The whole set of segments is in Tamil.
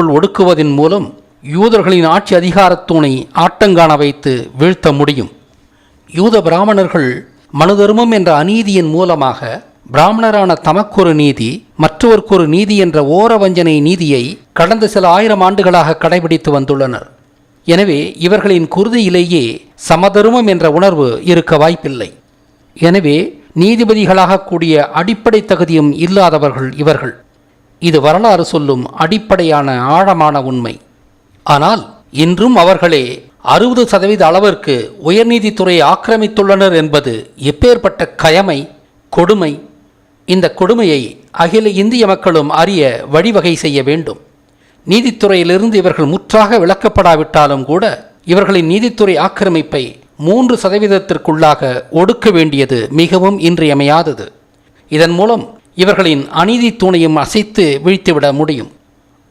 கட்டுக்குள் ஒடுக்குவதன் மூலம் யூதர்களின் ஆட்சி அதிகாரத்தூணை ஆட்டங்காண வைத்து வீழ்த்த முடியும். யூத பிராமணர்கள் மனுதர்மம் என்ற அநீதியின் மூலமாக பிராமணரான தமக்கொரு நீதி மற்றொருக்கொரு நீதி என்ற ஓர வஞ்சனை நீதியை கடந்த சில ஆயிரம் ஆண்டுகளாக கடைபிடித்து வந்துள்ளனர். எனவே இவர்களின் குருதியிலேயே சமதர்மம் என்ற உணர்வு இருக்க வாய்ப்பில்லை. எனவே நீதிபதிகளாக கூடிய அடிப்படை தகுதியும் இல்லாதவர்கள் இவர்கள். இது வரலாறு சொல்லும் அடிப்படையான ஆழமான உண்மை. ஆனால் இன்றும் அவர்களே அறுபது சதவீத அளவிற்கு உயர்நீதித்துறையை ஆக்கிரமித்துள்ளனர் என்பது எப்பேற்பட்ட கயமை கொடுமை இந்த கொடுமையை அகில இந்திய மக்களும் அறிய வழிவகை செய்ய வேண்டும். நீதித்துறையிலிருந்து இவர்கள் முற்றாக விளக்கப்படாவிட்டாலும் கூட இவர்களின் நீதித்துறை ஆக்கிரமிப்பை மூன்று சதவீதத்திற்குள்ளாக ஒடுக்க வேண்டியது மிகவும் இன்றியமையாதது. இதன் மூலம் இவர்களின் அநீதி தூணையும் அசைத்து வீழ்த்திவிட முடியும்.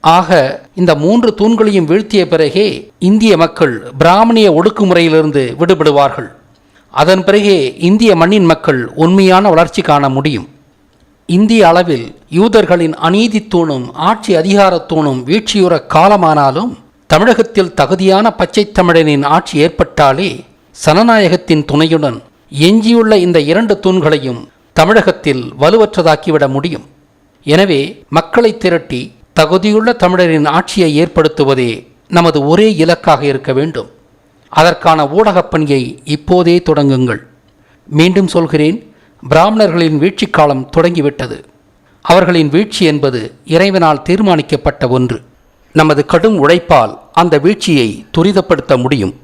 ஆக இந்த மூன்று தூண்களையும் வீழ்த்திய பிறகே இந்திய மக்கள் பிராமணிய ஒடுக்குமுறையிலிருந்து விடுபடுவார்கள். அதன் பிறகே இந்திய மண்ணின் மக்கள் உண்மையான வளர்ச்சி காண முடியும். இந்திய அளவில் யூதர்களின் அநீதி தூணும் ஆட்சி அதிகாரத்தூணும் வீழ்ச்சியுற காலமானாலும் தமிழகத்தில் தகுதியான பச்சை தமிழனின் ஆட்சி ஏற்பட்டாலே சனநாயகத்தின் துணையுடன் எஞ்சியுள்ள இந்த இரண்டு தூண்களையும் தமிழகத்தில் வலுவற்றதாக்கிவிட முடியும். எனவே மக்களை திரட்டி தகுதியுள்ள தமிழரின் ஆட்சியை ஏற்படுத்துவதே நமது ஒரே இலக்காக இருக்க வேண்டும். அதற்கான ஊடகப் பணியை இப்போதே தொடங்குங்கள். மீண்டும் சொல்கிறேன் பிராமணர்களின் வீழ்ச்சிக்காலம் தொடங்கிவிட்டது. அவர்களின் வீழ்ச்சி என்பது இறைவனால் தீர்மானிக்கப்பட்ட ஒன்று. நமது கடும் உழைப்பால் அந்த வீழ்ச்சியை துரிதப்படுத்த முடியும்.